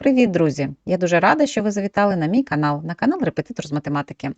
Привіт, друзі! Я дуже рада, що ви завітали на мій канал, на канал Репетитор з математики.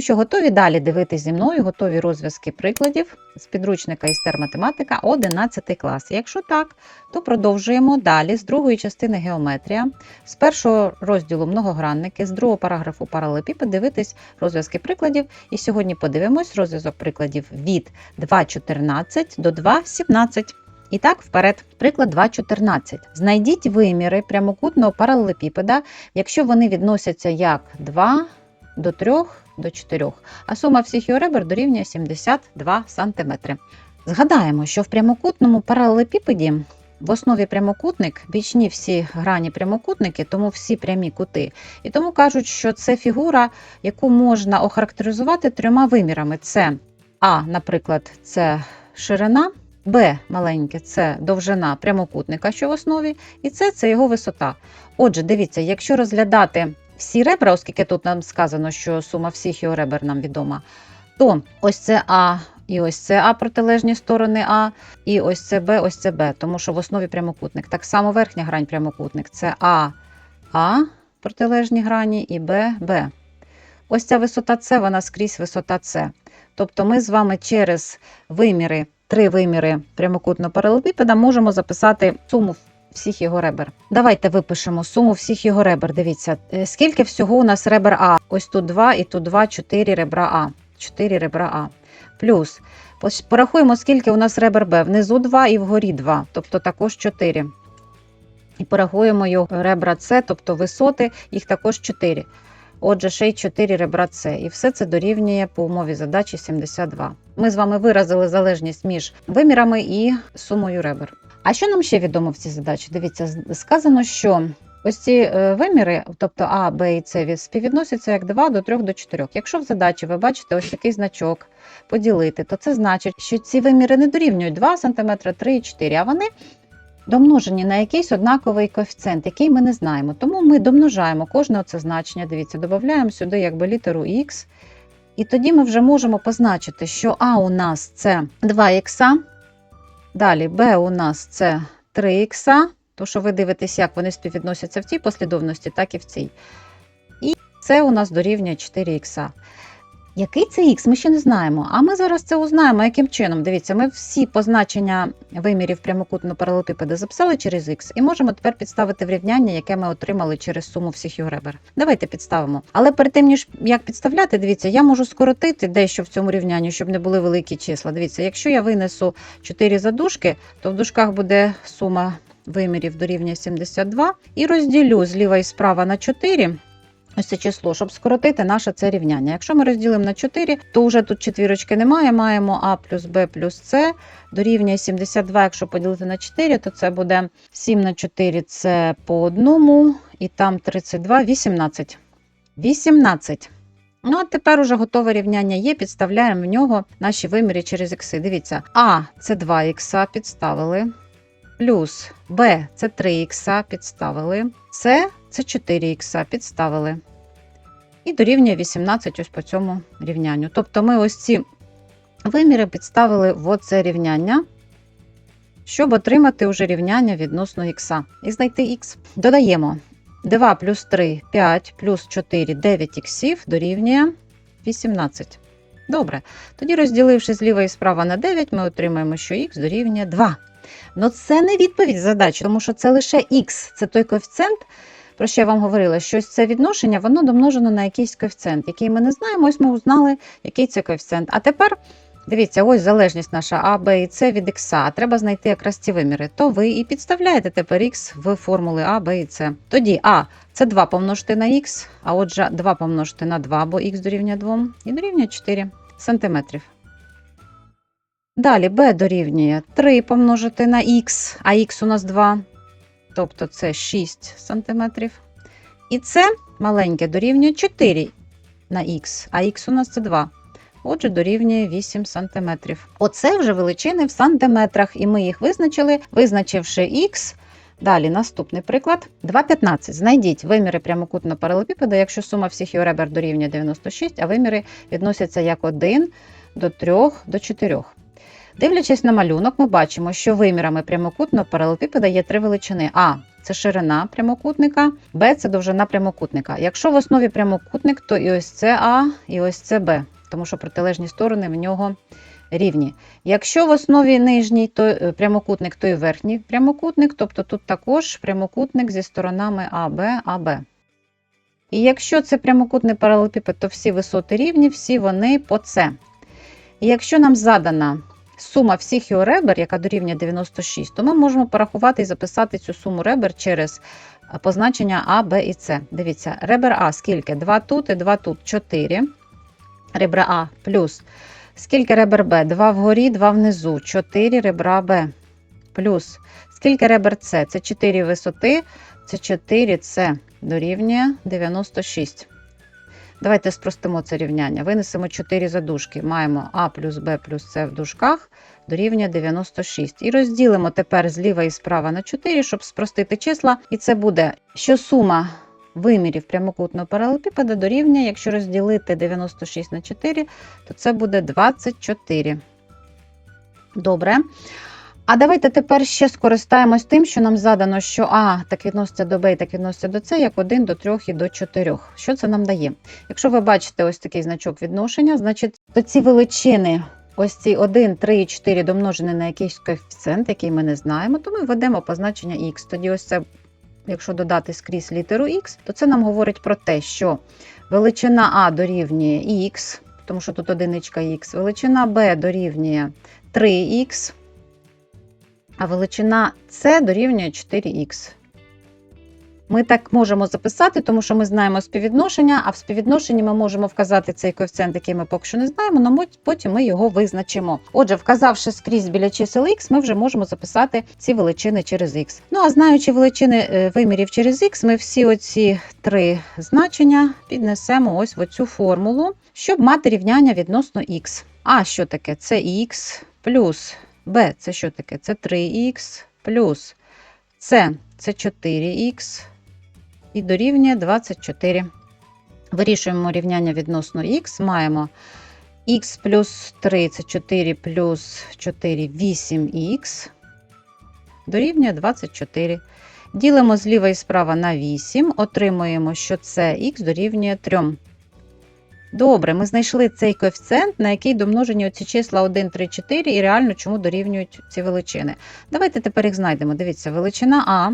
Ну що, готові далі дивитись зі мною, готові розв'язки прикладів з підручника істер математика 11 клас. Якщо так, то продовжуємо далі з другої частини геометрія, з першого розділу многогранники, з другого параграфу паралепіпед дивитись розв'язки прикладів. І сьогодні подивимось розв'язок прикладів від 2.14 до 2.17. І так, вперед, приклад 2.14. Знайдіть виміри прямокутного паралелепіпеда, якщо вони відносяться як 2 до 3 до 4, а сума всіх його ребер дорівнює 72 см. Згадаємо, що в прямокутному паралелепіпеді в основі прямокутник, бічні всі грані прямокутники, тому всі прямі кути. І тому кажуть, що це фігура, яку можна охарактеризувати трьома вимірами: це А, наприклад, це ширина. Б маленьке це довжина прямокутника, що в основі, і С це його висота. Отже, дивіться, якщо розглядати всі ребра, оскільки тут нам сказано, що сума всіх його ребер нам відома, то ось це А, і ось це А протилежні сторони А, і ось це Б, ось це Б, тому що в основі прямокутник. Так само верхня грань прямокутник це А, А протилежні грані і Б, Б. Ось ця висота С, вона скрізь висота С. Тобто ми з вами через виміри, три виміри прямокутного паралелепіпеда можемо записати суму всіх його ребер. Давайте випишемо суму всіх його ребер. Дивіться, е, скільки всього у нас ребер А. Ось тут 2 і тут 2, 4 ребра А. 4 ребра А. Плюс порахуємо, скільки у нас ребер Б. Внизу 2 і вгорі 2, тобто також 4. І порахуємо його ребра С, тобто висоти, їх також 4. Отже, ще й 4 ребра С. І все це дорівнює по умові задачі 72. Ми з вами виразили залежність між вимірами і сумою ребер. А що нам ще відомо в цій задачі? Дивіться, сказано, що ось ці е, виміри, тобто А, Б і С, співвідносяться як 2 до 3 до 4. Якщо в задачі ви бачите ось такий значок поділити, то це значить, що ці виміри не дорівнюють 2 см, 3 і 4, а вони домножені на якийсь однаковий коефіцієнт, який ми не знаємо. Тому ми домножаємо кожне це значення. Дивіться, додаємо сюди якби літеру Х. І тоді ми вже можемо позначити, що А у нас це 2х, далі Б у нас це 3х, то що ви дивитесь, як вони співвідносяться в цій послідовності, так і в цій. І це у нас дорівнює 4х. Який це х, ми ще не знаємо. А ми зараз це узнаємо, яким чином. Дивіться, ми всі позначення вимірів прямокутного паралелепіпеда записали через х, і можемо тепер підставити в рівняння, яке ми отримали через суму всіх його ребер. Давайте підставимо. Але перед тим, ніж як підставляти, дивіться, я можу скоротити дещо в цьому рівнянні, щоб не були великі числа. Дивіться, якщо я винесу 4 задушки, то в дужках буде сума вимірів дорівнює 72 і розділю зліва і справа на 4. Ось це число, щоб скоротити наше це рівняння. Якщо ми розділимо на 4, то вже тут четвірочки немає. Маємо А плюс Б плюс С дорівнює 72. Якщо поділити на 4, то це буде 7 на 4 це по одному, і там 32, 18. 18. Ну, а тепер уже готове рівняння є. Підставляємо в нього наші виміри через ікси. Дивіться, А це 2х підставили. Плюс Б це 3х підставили. С це 4х підставили. І дорівнює 18 ось по цьому рівнянню. Тобто ми ось ці виміри підставили в оце рівняння, щоб отримати вже рівняння відносно х. І знайти х. Додаємо 2 плюс 3 5 плюс 4 9 іксів дорівнює 18. Добре. Тоді, розділивши зліва і справа на 9, ми отримаємо, що х дорівнює 2. Ну це не відповідь задачі, тому що це лише х, це той коефіцієнт, про що я вам говорила, що це відношення, воно домножено на якийсь коефіцієнт, який ми не знаємо, ось ми узнали, який це коефіцієнт. А тепер дивіться, ось залежність наша А, Б і С від х. А треба знайти якраз ці виміри. То ви і підставляєте тепер х в формули А, Б і С. Тоді А це 2 помножити на х, а отже 2 помножити на 2, бо х дорівнює 2, і дорівнює 4 сантиметрів. Далі b дорівнює 3 помножити на х, а х у нас 2, тобто це 6 см. І це маленьке дорівнює 4 на х, а х у нас це 2. Отже, дорівнює 8 см. Оце вже величини в сантиметрах, і ми їх визначили, визначивши х. Далі наступний приклад. 2,15. Знайдіть виміри прямокутного паралелепіпеда, якщо сума всіх його ребер дорівнює 96, а виміри відносяться як 1 до 3 до 4. Дивлячись на малюнок, ми бачимо, що вимірами прямокутного паралелепіпеда є три величини. А це ширина прямокутника, Б це довжина прямокутника. Якщо в основі прямокутник, то і ось це А, і ось це Б, тому що протилежні сторони в нього рівні. Якщо в основі нижній то е, прямокутник, то і верхній прямокутник, тобто тут також прямокутник зі сторонами АБ, АБ. І якщо це прямокутний паралелепіпед, то всі висоти рівні, всі вони по С. І якщо нам задана сума всіх його ребер, яка дорівнює 96, то ми можемо порахувати і записати цю суму ребер через е, позначення А, Б і С. Дивіться, ребер А скільки? 2 тут і 2 тут 4. Ребра А плюс. Скільки ребер Б? 2 вгорі, 2 внизу. 4 ребра Б. Плюс. Скільки ребер С? Це 4 висоти, це 4 С дорівнює 96. Давайте спростимо це рівняння. Винесемо 4 задушки. Маємо А плюс Б плюс С в дужках дорівнює 96. І розділимо тепер зліва і справа на 4, щоб спростити числа. І це буде, що сума вимірів прямокутного паралелепіпеда дорівнює, якщо розділити 96 на 4, то це буде 24. Добре. А давайте тепер ще скористаємось тим, що нам задано, що А так відноситься до Б так відноситься до С, як 1 до 3 і до 4. Що це нам дає? Якщо ви бачите ось такий значок відношення, значить то ці величини, ось ці 1, 3 і 4 домножені на якийсь коефіцієнт, який ми не знаємо, то ми введемо позначення х. Тоді ось це, якщо додати скрізь літеру х, то це нам говорить про те, що величина А дорівнює х, тому що тут одиничка х, величина Б дорівнює 3х, а величина С дорівнює 4х. Ми так можемо записати, тому що ми знаємо співвідношення, а в співвідношенні ми можемо вказати цей коефіцієнт, який ми поки що не знаємо, але потім ми його визначимо. Отже, вказавши скрізь біля чисел х, ми вже можемо записати ці величини через х. Ну а знаючи величини е, вимірів через х, ми всі оці три значення піднесемо ось в оцю формулу, щоб мати рівняння відносно х. А що таке? Це х плюс b це що таке? Це 3х плюс c це 4х і дорівнює 24. Вирішуємо рівняння відносно х. Маємо х плюс 3 це 4 плюс 4 8х. Дорівнює 24. Ділимо зліва і справа на 8, отримуємо, що це х дорівнює 3. Добре, ми знайшли цей коефіцієнт, на який домножені оці числа 1, 3, 4 і реально чому дорівнюють ці величини. Давайте тепер їх знайдемо. Дивіться, величина А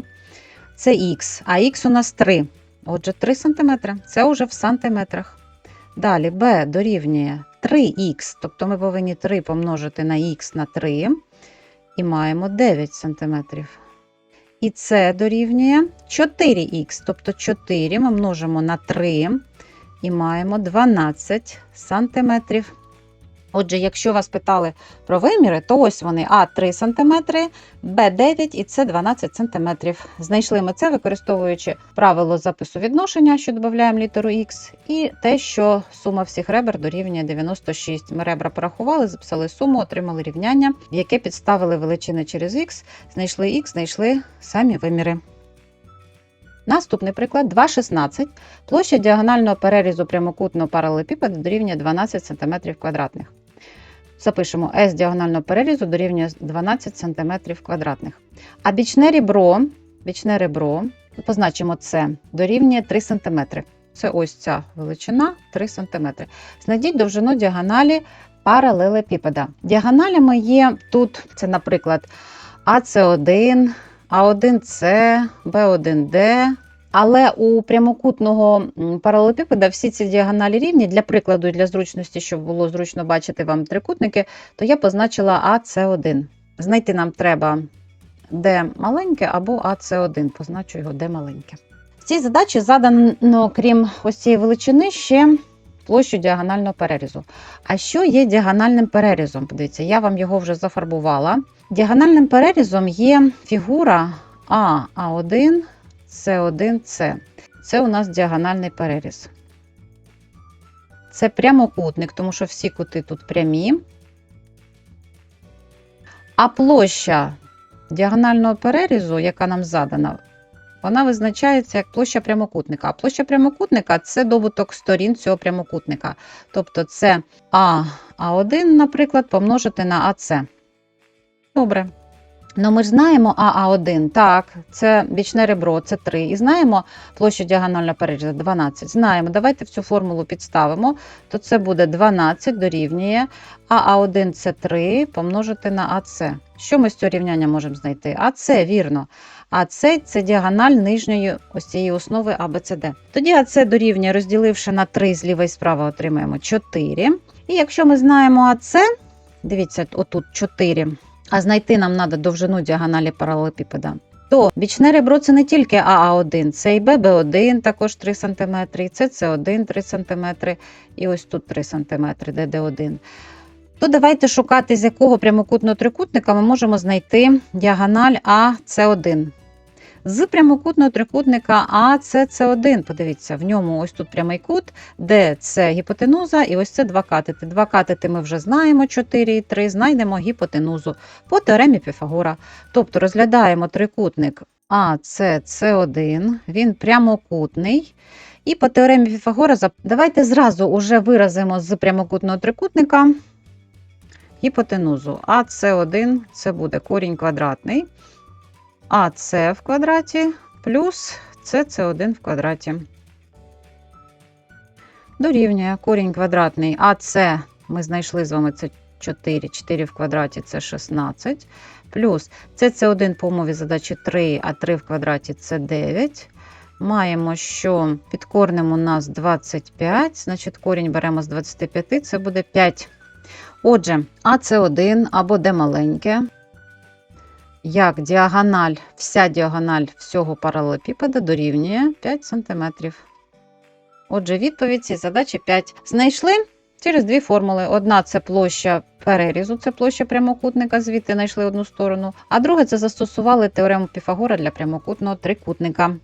це х, а х у нас 3. Отже, 3 см. Це вже в сантиметрах. Далі b дорівнює 3х, тобто ми повинні 3 помножити на х на 3 і маємо 9 см. І це дорівнює 4х, тобто 4 ми множимо на 3 і маємо 12 сантиметрів. Отже, якщо вас питали про виміри, то ось вони А 3 см, Б 9 і С 12 см. Знайшли ми це, використовуючи правило запису відношення, що додаємо літеру Х, і те, що сума всіх ребер дорівнює 96. Ми ребра порахували, записали суму, отримали рівняння, в яке підставили величини через Х, знайшли Х, знайшли самі виміри. Наступний приклад 2,16. Площа діагонального перерізу прямокутного паралелепіпеда дорівнює 12 см квадратних. Запишемо S діагонального перерізу дорівнює 12 см квадратних. А бічне ребро, бічне ребро, позначимо це, дорівнює 3 см. Це ось ця величина 3 см. Знайдіть довжину діагоналі паралелепіпеда. Діагоналями є тут, це, наприклад, АС1, А1С, Б1Д. Але у прямокутного паралелепіпеда всі ці діагоналі рівні. Для прикладу і для зручності, щоб було зручно бачити вам трикутники, то я позначила АС1. Знайти нам треба Д маленьке або АС1. Позначу його Д маленьке. В цій задачі задано, крім ось цієї величини, ще площу діагонального перерізу. А що є діагональним перерізом? Подивіться, я вам його вже зафарбувала. Діагональним перерізом є фігура А, А1, С1, С. Це у нас діагональний переріз. Це прямокутник, тому що всі кути тут прямі. А площа діагонального перерізу, яка нам задана, вона визначається як площа прямокутника. Площа прямокутника це добуток сторін цього прямокутника. Тобто це А, А1, наприклад, помножити на АС. Добре. Ну, ми ж знаємо АА1, так, це бічне ребро, це 3. І знаємо площу діагонального перерізу 12. Знаємо, давайте в цю формулу підставимо. То це буде 12 дорівнює АА1 це 3 помножити на АЦ. Що ми з цього рівняння можемо знайти? АЦ, вірно. АЦ це діагональ нижньої ось цієї основи АБЦД. Тоді АЦ дорівнює, розділивши на 3 зліва і справа, отримаємо 4. І якщо ми знаємо АЦ, дивіться, отут 4 а знайти нам треба довжину діагоналі паралелепіпеда, то бічне ребро це не тільки АА1, це і ББ1 також 3 см, і СС1 3 см, і ось тут 3 см, ДД1. То давайте шукати, з якого прямокутного трикутника ми можемо знайти діагональ АС1. З прямокутного трикутника АСС1, подивіться, в ньому ось тут прямий кут, де це гіпотенуза, і ось це два катети. Два катети ми вже знаємо, 4 і 3, знайдемо гіпотенузу по теоремі Піфагора. Тобто розглядаємо трикутник АСС1, він прямокутний. І по теоремі Піфагора давайте зразу уже виразимо з прямокутного трикутника гіпотенузу. АС1 це буде корінь квадратний. АС в квадраті плюс СС1 в квадраті. Дорівнює корінь квадратний АС ми знайшли з вами це 4, 4 в квадраті це 16, плюс СС1 по умові задачі 3, а 3 в квадраті це 9. Маємо, що під корнем у нас 25, значить корінь беремо з 25, це буде 5. Отже, АС1 або де маленьке, як діагональ, вся діагональ всього паралелепіпеда дорівнює 5 см. Отже, відповідь цієї задачі 5. Знайшли через дві формули. Одна це площа перерізу, це площа прямокутника, звідти знайшли одну сторону, а друге це застосували теорему Піфагора для прямокутного трикутника.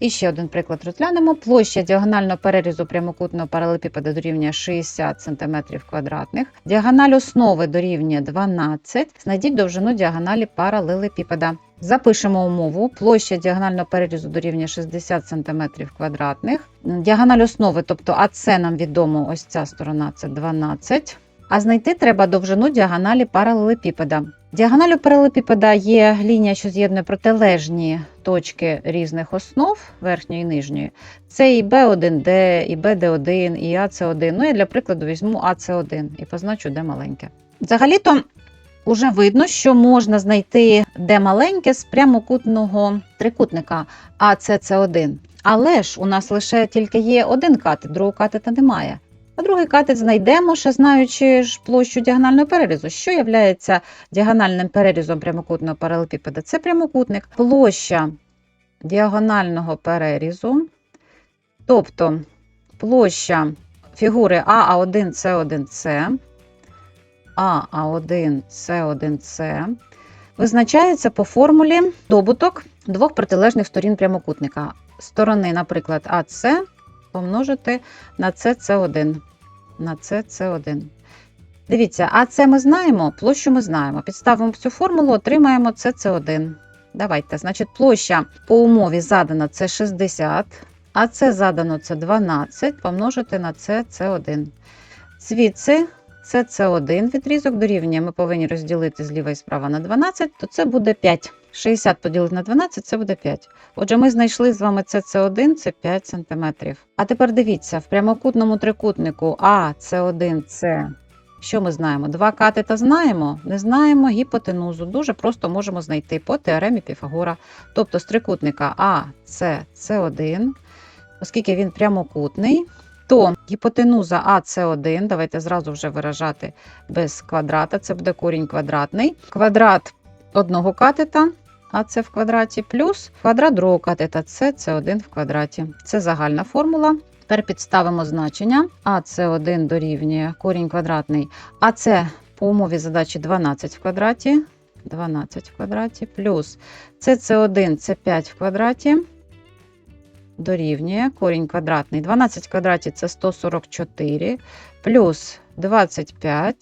І ще один приклад розглянемо. Площа діагонального перерізу прямокутного паралелепіпеда дорівнює 60 см квадратних. Діагональ основи дорівнює 12. Знайдіть довжину діагоналі паралелепіпеда. Запишемо умову. Площа діагонального перерізу дорівнює 60 см квадратних. Діагональ основи, тобто АЦ нам відомо, ось ця сторона це 12. А знайти треба довжину діагоналі паралелепіпеда. Діагоналю паралелепіпеда є лінія, що з'єднує протилежні точки різних основ верхньої і нижньої. Це і B1D, і BD1, і AC1. Ну, я для прикладу візьму AC1 і позначу, де маленьке. Взагалі-то вже видно, що можна знайти де маленьке з прямокутного трикутника ACC1. Але ж у нас лише тільки є один катет, другого катета немає. А другий катет знайдемо, ще знаючи ж площу діагонального перерізу. Що є діагональним перерізом прямокутного паралелепіпеда? Це прямокутник. Площа діагонального перерізу, тобто площа фігури АА1, С1С, АА1, С1С, визначається по формулі добуток двох протилежних сторін прямокутника. Сторони, наприклад, АС помножити на СС1. На СС1. Дивіться, АС ми знаємо, площу ми знаємо. Підставимо цю формулу, отримаємо СС1. Давайте, значить, площа по умові задана це 60, а це задано це 12, помножити на СС1. Звідси СС1 відрізок дорівнює, ми повинні розділити зліва і справа на 12, то це буде 5. 60 поділити на 12 це буде 5. Отже, ми знайшли з вами СС1, це 5 см. А тепер дивіться, в прямокутному трикутнику А, С1, С. Що ми знаємо? Два катета знаємо, не знаємо гіпотенузу. Дуже просто можемо знайти по теоремі Піфагора. Тобто з трикутника А, С, С1, оскільки він прямокутний, то гіпотенуза АС1, давайте зразу вже виражати без квадрата, це буде корінь квадратний. Квадрат одного катета, АС в квадраті, плюс квадрат другого катета, С, С1 в квадраті. Це загальна формула. Тепер підставимо значення. АС1 дорівнює корінь квадратний, АС по умові задачі 12 в квадраті, 12 в квадраті, плюс СС1 це 5 в квадраті, дорівнює корінь квадратний. 12 в квадраті це 144, плюс 25,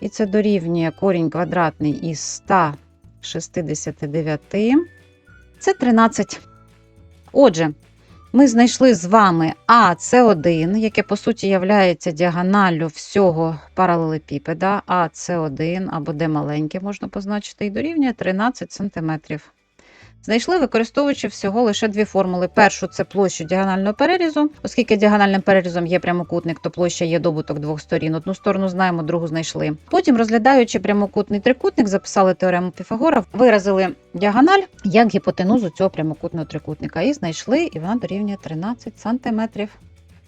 і це дорівнює корінь квадратний із 169, це 13. Отже, Ми знайшли з вами АС1, яке по суті є діагоналлю всього паралелепіпеда. АС1 або де маленьке можна позначити, і дорівнює 13 см. Знайшли, використовуючи всього лише дві формули. Першу це площу діагонального перерізу. Оскільки діагональним перерізом є прямокутник, то площа є добуток двох сторін. Одну сторону знаємо, другу знайшли. Потім, розглядаючи прямокутний трикутник, записали теорему Піфагора, виразили діагональ як гіпотенузу цього прямокутного трикутника. І знайшли, і вона дорівнює 13 сантиметрів.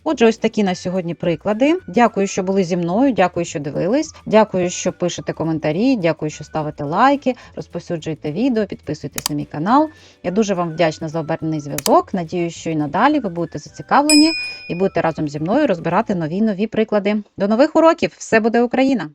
Отже, ось такі на сьогодні приклади. Дякую, що були зі мною. Дякую, що дивились. Дякую, що пишете коментарі. Дякую, що ставите лайки, розповсюджуєте відео, підписуйтесь на мій канал. Я дуже вам вдячна за обернений зв'язок. Надію, що і надалі ви будете зацікавлені і будете разом зі мною розбирати нові нові приклади. До нових уроків! Все буде Україна!